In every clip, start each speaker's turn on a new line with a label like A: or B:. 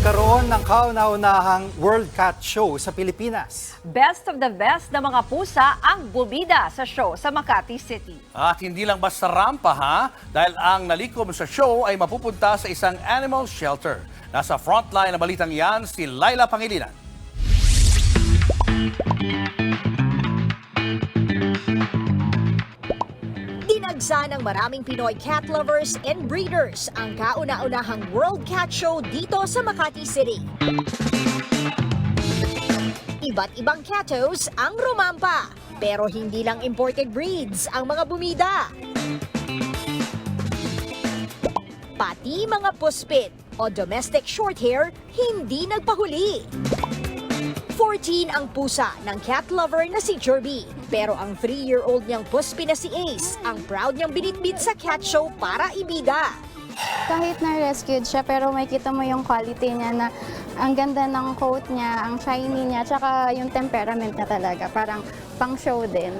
A: Nagkaroon ng kauna-unahang World Cat Show sa Pilipinas.
B: Best of the best na mga pusa ang bumida sa show sa Makati City.
C: At hindi lang basta rampa ha, dahil ang nalikom sa show ay mapupunta sa isang animal shelter. Nasa frontline na balitang yan si Laila Pangilinan.
D: Ng maraming Pinoy cat lovers and breeders ang kauna-unahang World Cat Show dito sa Makati City. Iba't ibang catos ang rumampa, pero hindi lang imported breeds ang mga bumida. Pati mga puspit o domestic shorthair hindi nagpahuli. 14 ang pusa ng cat lover na si Jerby. Pero ang 3-year-old niyang puspin na si Ace ang proud niyang binitbit sa cat show para ibida.
E: Kahit na-rescued siya, pero may kita mo yung quality niya na ang ganda ng coat niya, ang shiny niya, tsaka yung temperament niya talaga. Parang pang-show din.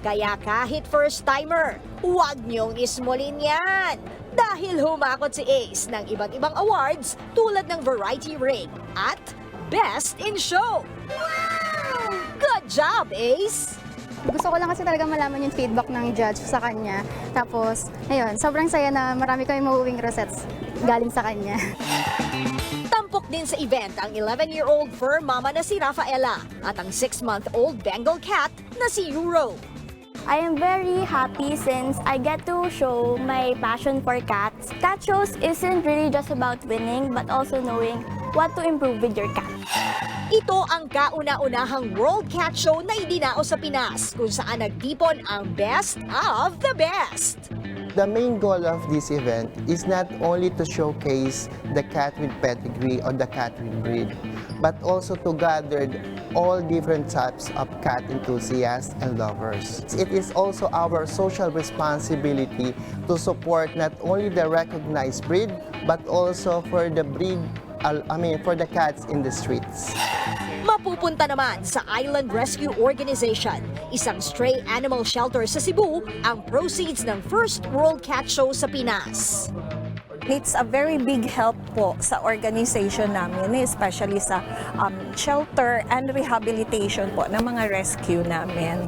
D: Kaya kahit first timer, huwag niyong ismulin yan. Dahil humakot si Ace ng iba't ibang awards tulad ng Variety Ring at Best in Show. Wow! Good job, Ace!
E: Gusto ko lang kasi talaga malaman yung feedback ng judge sa kanya. Tapos, ayun, sobrang saya na marami kami mauwing rosettes galing sa kanya.
D: Tampok din sa event ang 11-year-old fur mama na si Rafaela at ang 6-month-old Bengal cat na si Euro.
F: I am very happy since I get to show my passion for cats. Cat shows isn't really just about winning, but also knowing what to improve with your cat.
D: Ito ang kauna-unahang World Cat Show na idinao sa Pinas kung saan nagtipon ang best of the best.
G: The main goal of this event is not only to showcase the cat with pedigree or the cat with breed, but also to gather all different types of cat enthusiasts and lovers. It is also our social responsibility to support not only the recognized breed, but also for the breed, I mean, for the cats in the streets.
D: Mapupunta naman sa Island Rescue Organization, isang stray animal shelter sa Cebu, ang proceeds ng first World Cat Show sa Pinas.
H: It's a very big help po sa organization namin, especially sa um, shelter and rehabilitation po ng mga rescue namin.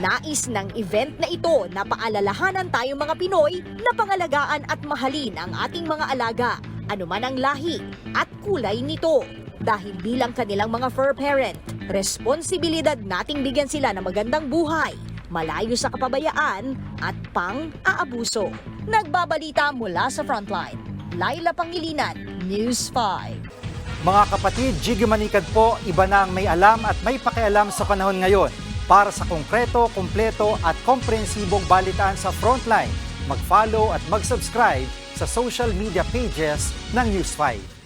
D: Nais ng event na ito na paalalahanan tayong mga Pinoy na pangalagaan at mahalin ang ating mga alaga, anuman ang lahi at kulay nito. Dahil bilang kanilang mga fur parent, responsibilidad nating bigyan sila ng magandang buhay, malayo sa kapabayaan at pang-aabuso. Nagbabalita mula sa Frontline, Laila Pangilinan, News 5.
A: Mga kapatid, Jiggy Manikad po, iba na ang may alam at may pakialam sa panahon ngayon. Para sa konkreto, kumpleto at komprehensibong balitaan sa Frontline, mag-follow at mag-subscribe sa social media pages ng News 5.